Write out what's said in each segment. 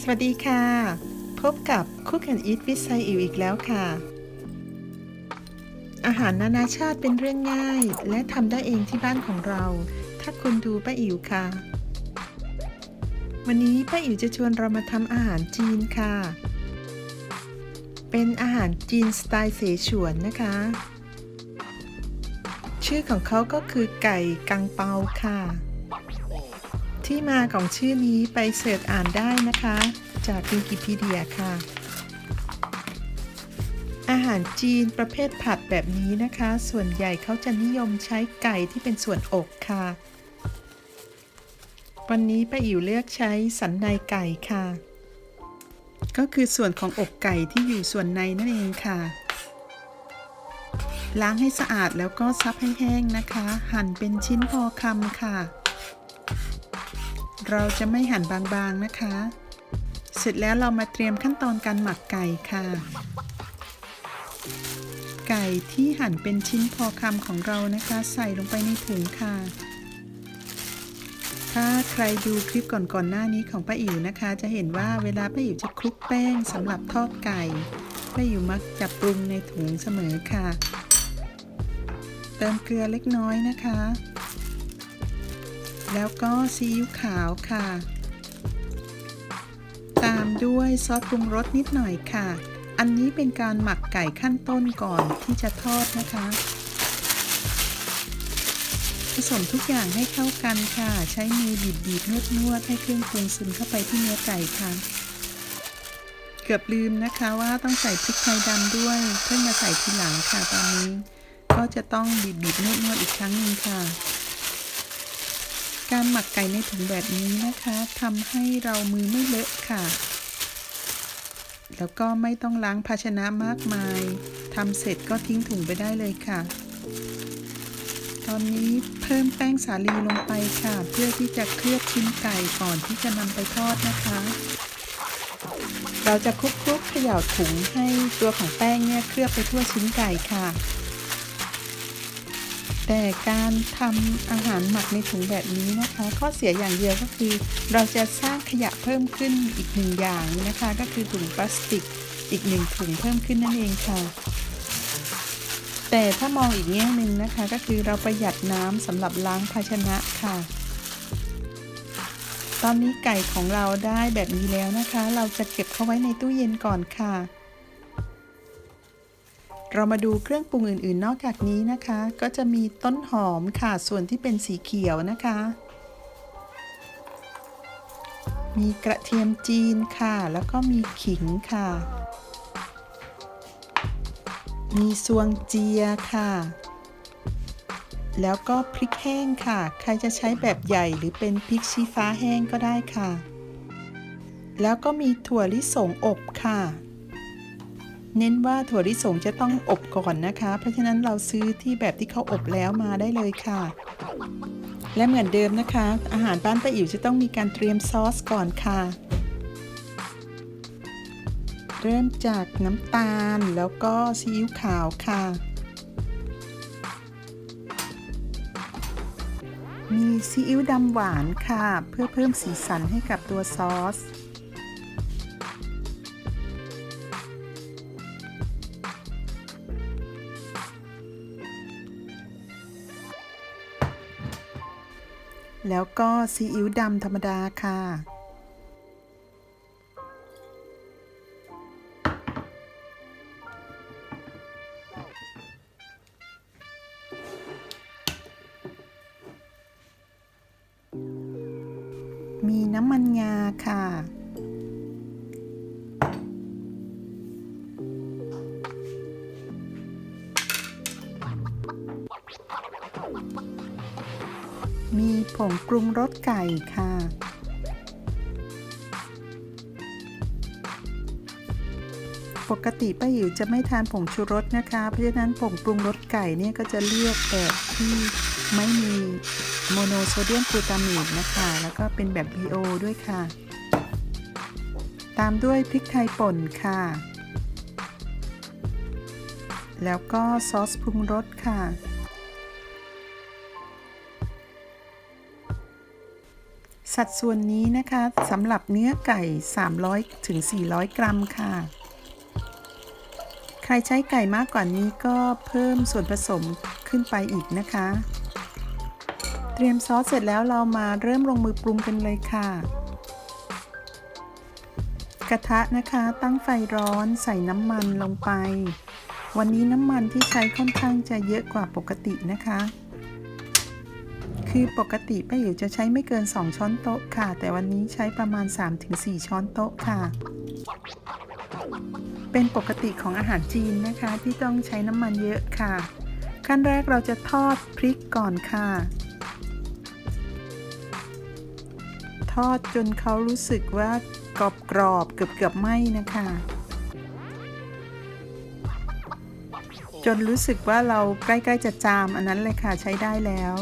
สวัสดีค่ะ พบกับ Cook and Eat with ไซอิวอีกแล้วค่ะ อาหารนานาชาติเป็นเรื่องง่าย และทำได้เองที่บ้านของเรา ถ้าคุณดูป้าอิ๋วค่ะ วันนี้ป้าอิ๋วจะชวนเรามาทำอาหารจีนค่ะ เป็นอาหารจีนสไตล์เสฉวนนะคะ ชื่อของเขาก็คือไก่กังเปาค่ะ ที่มาของชื่อนี้ไปเสิร์ชอ่านได้นะคะ จากวิกิพีเดียค่ะ อาหารจีนประเภทผัดแบบนี้นะคะ ส่วนใหญ่เขาจะนิยมใช้ไก่ที่เป็นส่วนอกค่ะ วันนี้ป้าอิ๋วเลือกใช้สันในไก่ค่ะ ก็คือส่วนของอกไก่ที่อยู่ส่วนในนั่นเองค่ะล้างให้สะอาดแล้วก็ซับให้แห้งนะคะ หั่นเป็นชิ้นพอคำค่ะ เราจะไม่หั่นบางๆนะคะ เสร็จแล้วเรามาเตรียมขั้นตอนการหมักไก่ค่ะ ไก่ที่หั่นเป็นชิ้นพอคำของเรานะคะ ใส่ลงไปในถุงค่ะ ถ้าใครดูคลิปก่อนๆหน้านี้ของป้าอิ๋วนะคะ จะเห็นว่าเวลาป้าอิ๋วจะคลุกแป้งสำหรับทอดไก่ป้าอิ๋วมักจะปรุงในถุงเสมอค่ะ เติมเกลือเล็กน้อยนะคะ แล้วก็ซีอิ๊วขาวค่ะ ตามด้วยซอสปรุงรสนิดหน่อยค่ะ อันนี้เป็นการหมักไก่ขั้นต้นก่อนที่จะทอดนะคะ ผสมทุกอย่างให้เข้ากันค่ะ ใช้มือบีบบีบนวดนวดให้เครื่องปรุงซึมเข้าไปที่เนื้อไก่ค่ะ เกือบลืมนะคะว่าต้องใส่พริกไทยดำด้วย เพิ่งมาใส่ทีหลังค่ะตอนนี้ ก็จะต้องบีบบีบนวดนวดอีกครั้งหนึ่งค่ะ การหมักไก่ในถุงแบบนี้นะคะทำให้เรามือไม่เลอะค่ะ แล้วก็ไม่ต้องล้างภาชนะมากมายทำเสร็จก็ทิ้งถุงไปได้เลยค่ะ ตอนนี้เพิ่มแป้งสาลีลงไปค่ะ เพื่อที่จะเคลือบชิ้นไก่ก่อนที่จะนำไปทอดนะคะ เราจะคลุกๆเขย่าถุงให้ตัวของแป้งเนี่ยเคลือบไปทั่วชิ้นไก่ค่ะ แต่การทำอาหารหมักในถุงแบบนี้นะคะ ข้อเสียอย่างเดียวก็คือ เราจะสร้างขยะเพิ่มขึ้นอีกหนึ่งอย่างนะคะ ก็คือถุงพลาสติกอีกหนึ่งถุงเพิ่มขึ้นนั่นเองค่ะ แต่ถ้ามองอีกแง่หนึ่งนะคะ ก็คือเราประหยัดน้ำสำหรับล้างภาชนะค่ะ ตอนนี้ไก่ของเราได้แบบนี้แล้วนะคะ เราจะเก็บเข้าไว้ในตู้เย็นก่อนค่ะ เรามาดูเครื่องปรุงอื่นๆ นอกจากนี้นะคะ ก็จะมีต้นหอมค่ะ ส่วนที่เป็นสีเขียวนะคะ มีกระเทียมจีนค่ะ แล้วก็มีขิงค่ะ มีซวงเจียค่ะ แล้วก็พริกแห้งค่ะ ใครจะใช้แบบใหญ่หรือเป็นพริกชี้ฟ้าแห้งก็ได้ค่ะ แล้วก็มีถั่วลิสงอบค่ะ เน้นว่าถั่วลิสงจะต้องอบก่อนนะคะ เพราะฉะนั้นเราซื้อที่แบบที่เขาอบแล้วมาได้เลยค่ะ และเหมือนเดิมนะคะ อาหารบ้านป้าอิ๋วจะต้องมีการเตรียมซอสก่อนค่ะ เริ่มจากน้ำตาลแล้วก็ซีอิ๊วขาวค่ะ มีซีอิ๊วดำหวานค่ะ เพื่อเพิ่มสีสันให้กับตัวซอส แล้วก็ซีอิ๊วดำธรรมดาค่ะ มีน้ำมันงาค่ะ มีผงปรุงรสไก่ค่ะ ปกติป้าหิวจะไม่ทานผงชูรสนะคะ เพราะฉะนั้นผงปรุงรสไก่เนี่ยก็จะเลือกแบบที่ไม่มีโมโนโซเดียมกลูตามีดนะคะ แล้วก็เป็นแบบ BO ด้วยค่ะ ตามด้วยพริกไทยป่นค่ะ แล้วก็ซอสปรุงรสค่ะ สัดส่วนนี้นะคะสำหรับเนื้อไก่ 300ถึง400 กรัมค่ะ ใครใช้ไก่มากกว่านี้ก็เพิ่มส่วนผสมขึ้นไปอีกนะคะ เตรียมซอสเสร็จแล้วเรามาเริ่มลงมือปรุงกันเลยค่ะ กระทะนะคะตั้งไฟร้อนใส่น้ำมันลงไป วันนี้น้ำมันที่ใช้ค่อนข้างจะเยอะกว่าปกตินะคะ คือปกติป้าอิ๋วจะใช้ไม่เกิน 2 ช้อนโต๊ะค่ะ แต่วันนี้ใช้ประมาณ 3-4 ช้อนโต๊ะค่ะ เป็นปกติของอาหารจีนนะคะ ที่ต้องใช้น้ำมันเยอะค่ะ ขั้นแรกเราจะทอดพริกก่อนค่ะ ทอดจนเขารู้สึกว่ากรอบกรอบๆเกือบเกือบๆไหม้นะคะ จนรู้สึกว่าเราใกล้ ๆ จะจามอันนั้นเลยค่ะใช้ได้แล้ว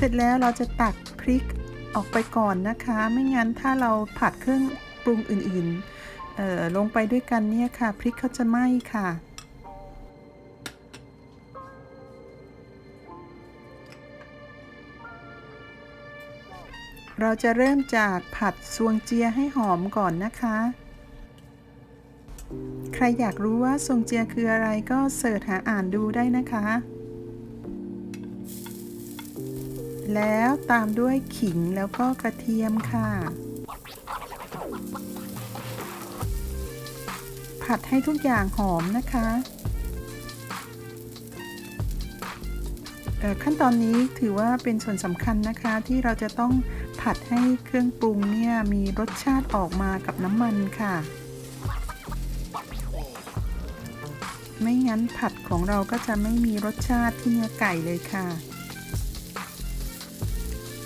เสร็จแล้วเราจะตักพริกออกไปก่อนนะคะ ไม่งั้นถ้าเราผัดเครื่องปรุงอื่นๆลงไปด้วยกันเนี่ยค่ะ พริกเขาจะไหม้ค่ะเราจะเริ่มจากผัดซวงเจียให้หอมก่อนนะคะ ใครอยากรู้ว่าซวงเจียคืออะไรก็เสิร์ชหาอ่านดูได้นะคะ แล้วตามด้วยขิงแล้วก็กระเทียมค่ะ ผัดให้ทุกอย่างหอมนะคะขั้นตอนนี้ถือว่าเป็นส่วนสำคัญนะคะที่เราจะต้องผัดให้เครื่องปรุงเนี่ยมีรสชาติออกมากับน้ำมันค่ะ ไม่งั้นผัดของเราก็จะไม่มีรสชาติที่เนื้อไก่เลยค่ะ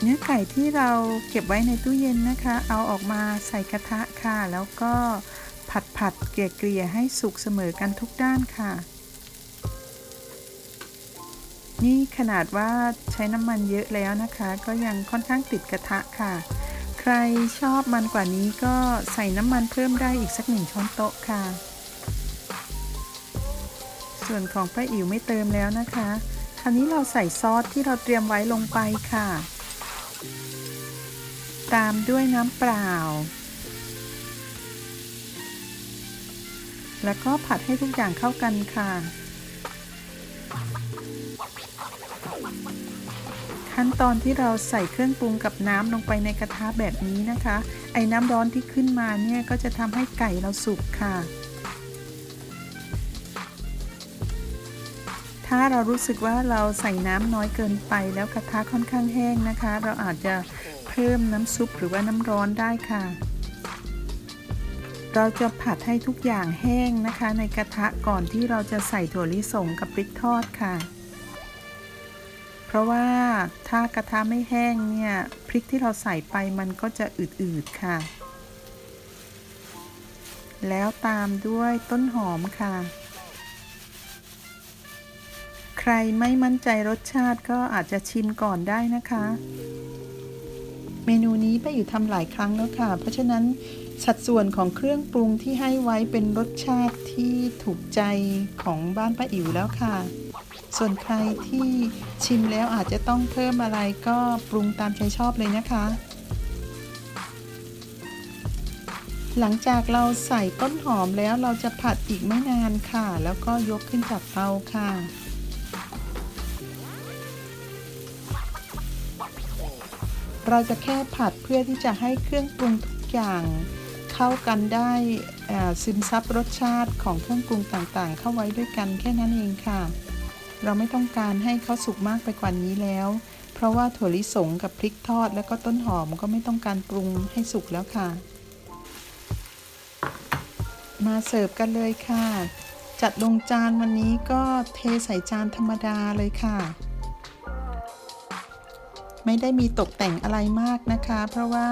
เนื้อไก่ที่เราเก็บไว้ในตู้เย็นนะคะ เอาออกมาใส่กระทะค่ะ แล้วก็ผัดผัดเกลี่ยเกลี่ยให้สุกเสมอกันทุกด้านค่ะ นี่ขนาดว่าใช้น้ำมันเยอะแล้วนะคะ ก็ยังค่อนข้างติดกระทะค่ะ ใครชอบมันกว่านี้ก็ใส่น้ำมันเพิ่มได้อีกสักหนึ่งช้อนโต๊ะค่ะ ส่วนของป้าอิ๋วไม่เติมแล้วนะคะคราวนี้เราใส่ซอสที่เราเตรียมไว้ลงไปค่ะ ตามด้วยน้ำเปล่า แล้วก็ผัดให้ทุกอย่างเข้ากันค่ะ ขั้นตอนที่เราใส่เครื่องปรุงกับน้ำลงไปในกระทะแบบนี้นะคะ ไอ้น้ำร้อนที่ขึ้นมาเนี่ยก็จะทำให้ไก่เราสุกค่ะ ถ้าเรารู้สึกว่าเราใส่น้ำน้อยเกินไปแล้วกระทะค่อนข้างแห้งนะคะ เราอาจจะเพิ่มน้ำซุปหรือว่าน้ำร้อนได้ค่ะ เราจะผัดให้ทุกอย่างแห้งนะคะ ในกระทะก่อนที่เราจะใส่ถั่วลิสงกับพริกทอดค่ะ เพราะว่าถ้ากระทะไม่แห้งเนี่ยพริกที่เราใส่ไปมันก็จะอืดๆค่ะ แล้วตามด้วยต้นหอมค่ะ ใครไม่มั่นใจรสชาติก็อาจจะชิมก่อนได้นะคะ เมนูนี้ป้าอยู่ทำหลายครั้งแล้วค่ะ เพราะฉะนั้นสัดส่วนของเครื่องปรุงที่ให้ไว้เป็นรสชาติที่ถูกใจของบ้านป้าอิ๋วแล้วค่ะ ส่วนใครที่ชิมแล้วอาจจะต้องเพิ่มอะไรก็ปรุงตามใจชอบเลยนะคะ หลังจากเราใส่ต้นหอมแล้วเราจะผัดอีกไม่นานค่ะ แล้วก็ยกขึ้นจากเตาค่ะ เราจะแค่ผัดเพื่อที่จะให้เครื่องปรุงทุกอย่างเข้ากันได้ซึมซับรสชาติของเครื่องปรุงต่างๆ เข้าไว้ด้วยกันแค่นั้นเองค่ะ เราไม่ต้องการให้เขาสุกมากไปกว่านี้แล้ว เพราะว่าถั่วลิสงกับพริกทอดแล้วก็ต้นหอมก็ไม่ต้องการปรุงให้สุกแล้วค่ะ มาเสิร์ฟกันเลยค่ะ จัดลงจานวันนี้ก็เทใส่จานธรรมดาเลยค่ะ ไม่ได้มีตกแต่งอะไรมากนะคะ เพราะว่า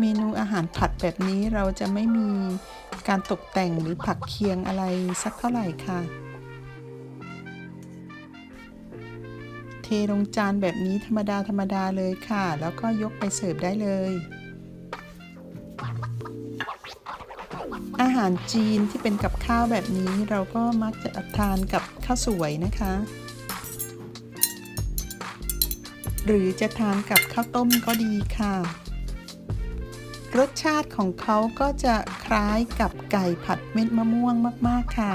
เมนูอาหารผัดแบบนี้เราจะไม่มีการตกแต่งหรือผักเคียงอะไรสักเท่าไหร่ค่ะ เทลงจานแบบนี้ธรรมดาธรรมดาเลยค่ะ แล้วก็ยกไปเสิร์ฟได้เลยอาหารจีนที่เป็นกับข้าวแบบนี้เราก็มักจะทานกับข้าวสวยนะคะ หรือจะทานกับข้าวต้มก็ดีค่ะ รสชาติของเขาก็จะคล้ายกับไก่ผัดเม็ดมะม่วงมาก ๆ ค่ะ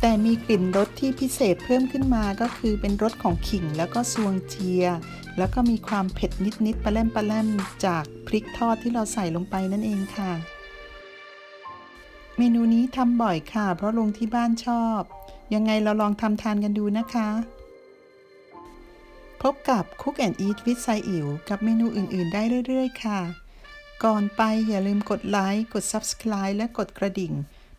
แต่มีกลิ่นรสที่พิเศษเพิ่มขึ้นมาก็คือเป็นรสของขิงแล้วก็ซวงเจีย แล้วก็มีความเผ็ดนิด ๆปลาแรมปลาแรมจากพริกทอดที่เราใส่ลงไปนั่นเองค่ะ เมนูนี้ทำบ่อยค่ะ เพราะลุงที่บ้านชอบ ยังไงเราลองทำทานกันดูนะคะ พบกับ Cook and Eat with ไซอิ๋วกับเมนูอื่น ๆ ได้เรื่อย ๆ ค่ะ ก่อนไปอย่าลืมกดไลค์ กด Subscribe และกดกระดิ่ง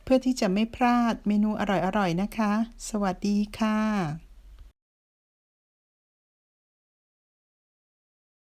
เพื่อที่จะไม่พลาดเมนูอร่อย ๆ นะคะ สวัสดีค่ะ